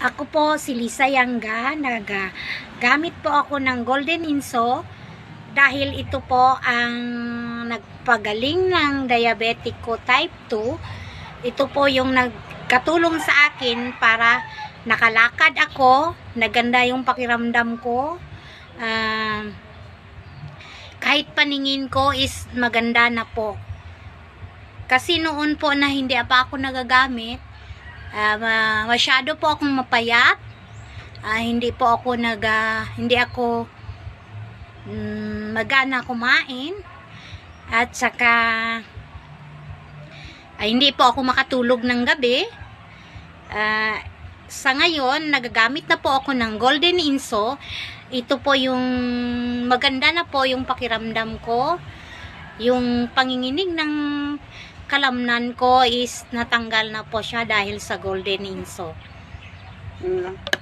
Ako po si Lisa Yangga, nagagamit po ako ng Golden Inso dahil ito po ang nagpagaling ng diabetic ko type 2. Ito po yung nagkatulong sa akin para nakalakad ako, naganda yung pakiramdam ko. Ah, kahit paningin ko is maganda na po. Kasi noon po na hindi pa ako nagagamit, ma- masyado po akong mapayat. Ah, hindi po ako nag ah, hindi ako mm, magana kumain. At saka ay, hindi po ako makatulog ng gabi. Ah, sa ngayon, nagagamit na po ako ng Golden Inso. Ito po yung maganda na po yung pakiramdam ko. Yung panginginig ng kalamnan ko is natanggal na po siya dahil sa Golden Inso. Lang.